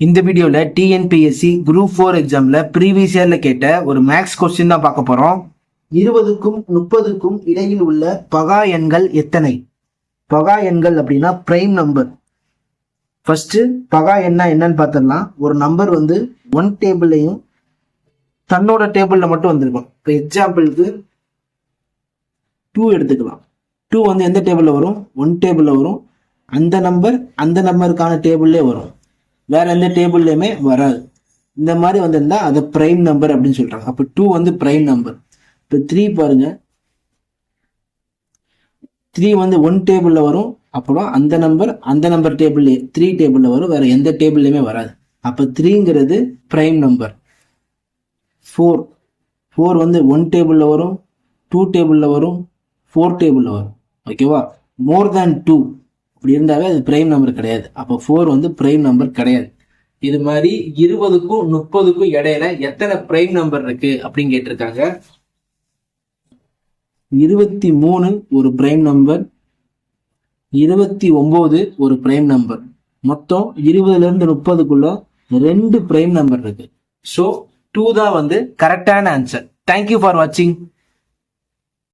இந்த வீடியோவில் TNPSC group four எக்ஸாமில் ப்ரீவியஸ் இயரில் கேட்ட ஒரு மேக்ஸ் கொஸ்டின் தான் பார்க்க போகிறோம் இருபதுக்கும் முப்பதுக்கும் இடையில் உள்ள பகா எண்கள் எத்தனை? பகா எண்கள் அப்படின்னா பிரைம் நம்பர் ஃபஸ்ட்டு பகா எண்ணா என்னன்னு பார்த்துடலாம். ஒரு நம்பர் வந்து ஒன் டேபிள்லையும் தன்னோட டேபிளில் மட்டும் வந்திருக்கும். இப்போ எக்ஸாம்பிளுக்கு டூ எடுத்துக்கலாம். டூ வந்து எந்த டேபிளில் வரும்? ஒன் டேபிளில் வரும். அந்த நம்பர் அந்த நம்பருக்கான டேபிள்லே வரும். வேற எந்த டேபிள்லையுமே வராது. இந்த மாதிரி வந்திருந்தா அதை பிரைம் நம்பர் அப்படின்னு சொல்றாங்க. அப்போ டூ வந்து பிரைம் நம்பர் இப்போ த்ரீ பாருங்க. த்ரீ வந்து ஒன் டேபிளில் வரும். அப்புறம் அந்த நம்பர் அந்த நம்பர் டேபிள்லே த்ரீ டேபிளில் வரும். வேற எந்த டேபிள்லையுமே வராது. அப்போ த்ரீங்கிறது பிரைம் நம்பர் ஃபோர் ஃபோர் வந்து ஒன் டேபிளில் வரும். டூ டேபிளில் வரும். ஃபோர் டேபிளில் வரும். ஓகேவா மோர் தேன் டூ அப்படி இருந்தாவே அது பிரைம் நம்பர் கிடையாது. அப்போ ஃபோர் வந்து பிரைம் நம்பர் கிடையாது. இது மாதிரி இருபதுக்கும் முப்பதுக்கும் இடையில எத்தனை பிரைம் நம்பர் இருக்கு அப்படின்னு கேட்டிருக்காங்க. இருபத்தி மூணு ஒரு பிரைம் நம்பர் இருபத்தி ஒன்பது ஒரு பிரைம் நம்பர் மொத்தம் இருபதுல இருந்து முப்பதுக்குள்ள ரெண்டு பிரைம் நம்பர் இருக்கு. ஸோ டூ தான் வந்து கரெக்டான ஆன்சர் தேங்க்யூ ஃபார் வாட்சிங்